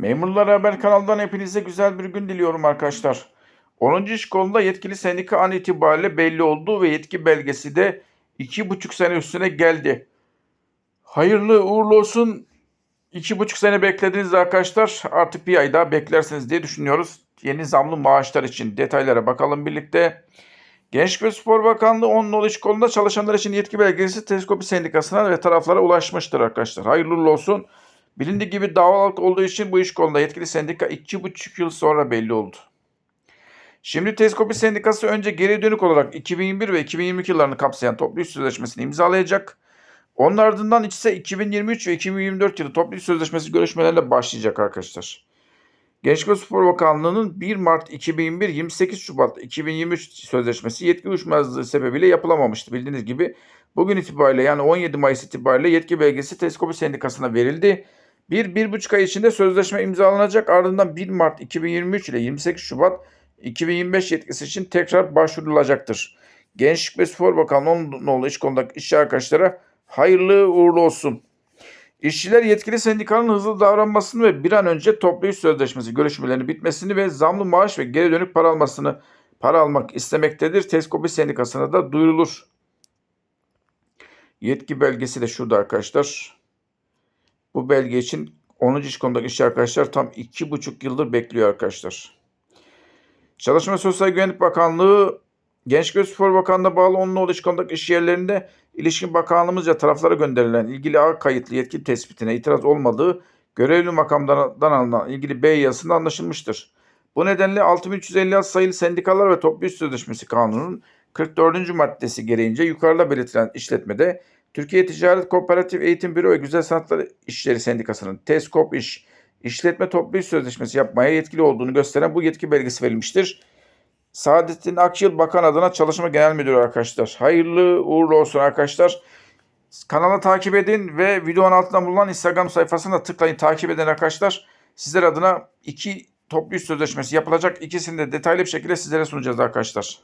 Memurlar Haber kanalından hepinize güzel bir gün diliyorum arkadaşlar. 10. iş kolunda yetkili sendika an itibariyle belli oldu ve yetki belgesi de 2,5 sene üstüne geldi. Hayırlı uğurlu olsun. 2,5 sene beklediniz arkadaşlar. Artık bir ay daha beklersiniz diye düşünüyoruz. Yeni zamlı maaşlar için detaylara bakalım birlikte. Gençlik ve Spor Bakanlığı 10 nolu iş kolunda çalışanlar için yetki belgesi Teleskopi Sendikası'na ve taraflara ulaşmıştır arkadaşlar. Hayırlı uğurlu olsun. Bilindiği gibi davalık olduğu için bu iş kolunda yetkili sendika 2,5 yıl sonra belli oldu. Şimdi Teleskopi Sendikası önce geri dönük olarak 2021 ve 2022 yıllarını kapsayan toplu iş sözleşmesini imzalayacak. Onun ardından ise 2023 ve 2024 yılı toplu iş sözleşmesi görüşmelerine başlayacak arkadaşlar. Gençlik ve Spor Bakanlığı'nın 1 Mart 2021 28 Şubat 2023 sözleşmesi yetki uyuşmazlığı sebebiyle yapılamamıştı. Bildiğiniz gibi bugün itibariyle yani 17 Mayıs itibariyle yetki belgesi Teleskopi Sendikası'na verildi. Bir, bir buçuk ay içinde sözleşme imzalanacak. Ardından 1 Mart 2023 ile 28 Şubat 2025 yetkisi için tekrar başvurulacaktır. Gençlik ve Spor Bakanlığı'nın iş konudaki işçi arkadaşlara hayırlı uğurlu olsun. İşçiler yetkili sendikanın hızlı davranmasını ve bir an önce toplu iş sözleşmesi görüşmelerinin bitmesini ve zamlı maaş ve geri dönük para almasını para almak istemektedir. Teskopi Sendikası'na da duyurulur. Yetki belgesi de şurada arkadaşlar. Bu belge için 10. iş konudaki işçi arkadaşlar tam 2,5 yıldır bekliyor arkadaşlar. Çalışma Sosyal Güvenlik Bakanlığı Gençlik ve Spor Bakanlığı'na bağlı 10 nolu iş yerlerinde ilişkin bakanlığımızca taraflara gönderilen ilgili ağ kayıtlı yetki tespitine itiraz olmadığı görevli makamdan alınan ilgili B yazısında anlaşılmıştır. Bu nedenle 6356 sayılı Sendikalar ve Toplu İş Sözleşmesi Kanunu'nun 44. maddesi gereğince yukarıda belirtilen işletmede Türkiye Ticaret Kooperatif Eğitim Büro ve Güzel Sanatlar İşleri Sendikası'nın TESKOP İş işletme toplu iş sözleşmesi yapmaya yetkili olduğunu gösteren bu yetki belgesi verilmiştir. Saadettin Akyıl Bakan adına Çalışma Genel Müdürü arkadaşlar. Hayırlı uğurlu olsun arkadaşlar. Kanalı takip edin ve videonun altında bulunan Instagram sayfasına tıklayın takip edin arkadaşlar. Sizler adına iki toplu iş sözleşmesi yapılacak. İkisini de detaylı bir şekilde sizlere sunacağız arkadaşlar.